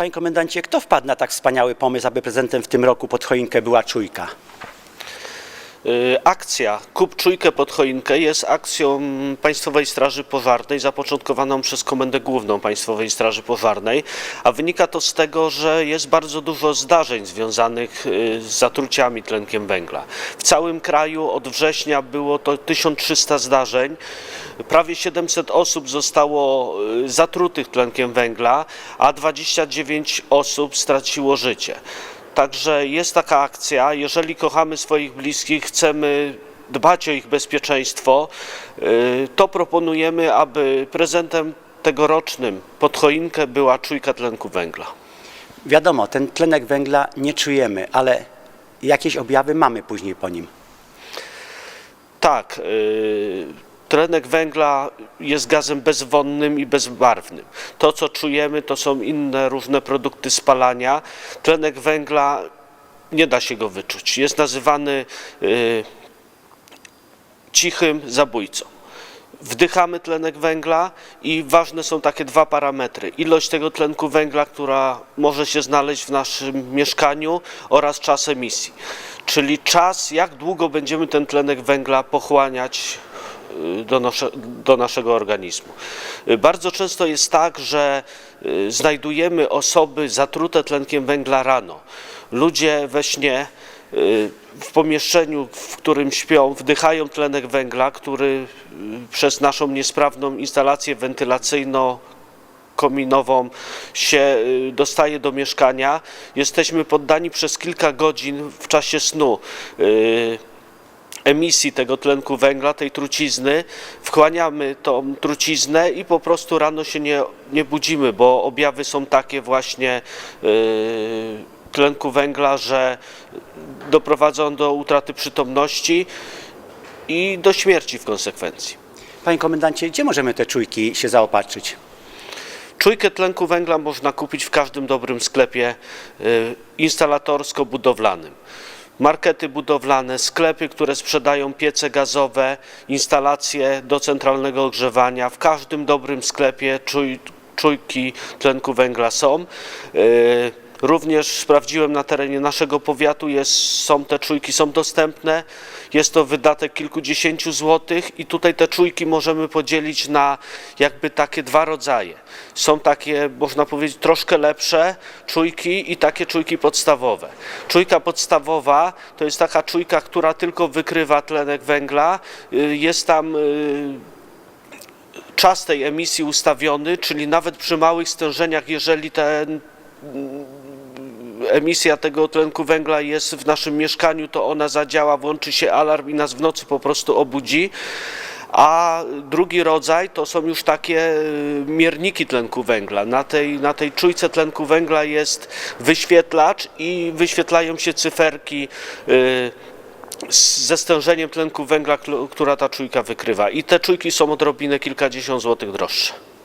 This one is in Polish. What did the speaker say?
Panie komendancie, kto wpadł na tak wspaniały pomysł, aby prezentem w tym roku pod choinkę była czujka? Y, Akcja Kup Czujkę pod choinkę jest akcją Państwowej Straży Pożarnej zapoczątkowaną przez Komendę Główną Państwowej Straży Pożarnej, a wynika to z tego, że jest bardzo dużo zdarzeń związanych y, z zatruciami tlenkiem węgla. W całym kraju od września było to 1300 zdarzeń, prawie 700 osób zostało y, zatrutych tlenkiem węgla, a 29 osób straciło życie. Także jest taka akcja, jeżeli kochamy swoich bliskich, chcemy dbać o ich bezpieczeństwo, y, to proponujemy, aby prezentem tegorocznym pod choinkę była czujka tlenku węgla. Wiadomo, ten tlenek węgla nie czujemy, ale jakieś objawy mamy później po nim. Tak, y, tlenek węgla jest gazem bezwonnym i bezbarwnym. To, co czujemy, to są inne różne produkty spalania. Tlenek węgla nie da się go wyczuć. Jest nazywany y, cichym zabójcą. Wdychamy tlenek węgla i ważne są takie dwa parametry. Ilość tego tlenku węgla, która może się znaleźć w naszym mieszkaniu oraz czas emisji. Czyli czas, jak długo będziemy ten tlenek węgla pochłaniać do, nasze, do naszego organizmu. Y, Bardzo często jest tak, że y, znajdujemy osoby zatrute tlenkiem węgla rano. Ludzie we śnie y, w pomieszczeniu, w którym śpią, wdychają tlenek węgla, który y, przez naszą niesprawną instalację wentylacyjną kominową się y, dostaje do mieszkania. Jesteśmy poddani przez kilka godzin w czasie snu y, emisji tego tlenku węgla, tej trucizny, wchłaniamy tą truciznę i po prostu rano się nie, nie budzimy, bo objawy są takie właśnie y, tlenku węgla, że doprowadzą do utraty przytomności i do śmierci w konsekwencji. Panie komendancie, gdzie możemy te czujki się zaopatrzyć? Czujkę tlenku węgla można kupić w każdym dobrym sklepie y, instalatorsko-budowlanym. Markety budowlane, sklepy, które sprzedają piece gazowe, instalacje do centralnego ogrzewania. W każdym dobrym sklepie czuj, czujki tlenku węgla są. Y, Również sprawdziłem na terenie naszego powiatu, jest, są te czujki są dostępne. Jest to wydatek kilkudziesięciu złotych i tutaj te czujki możemy podzielić na jakby takie dwa rodzaje. Są takie, można powiedzieć, troszkę lepsze czujki i takie czujki podstawowe. Czujka podstawowa to jest taka czujka, która tylko wykrywa tlenek węgla. Y, Jest tam y, czas tej emisji ustawiony, czyli nawet przy małych stężeniach, jeżeli ten emisja tego tlenku węgla jest w naszym mieszkaniu, to ona zadziała, włączy się alarm i nas w nocy po prostu obudzi. A drugi rodzaj to są już takie y, mierniki tlenku węgla. Na tej, na tej czujce tlenku węgla jest wyświetlacz i wyświetlają się cyferki y, ze stężeniem tlenku węgla, która ta czujka wykrywa. I te czujki są odrobinę kilkadziesiąt złotych droższe.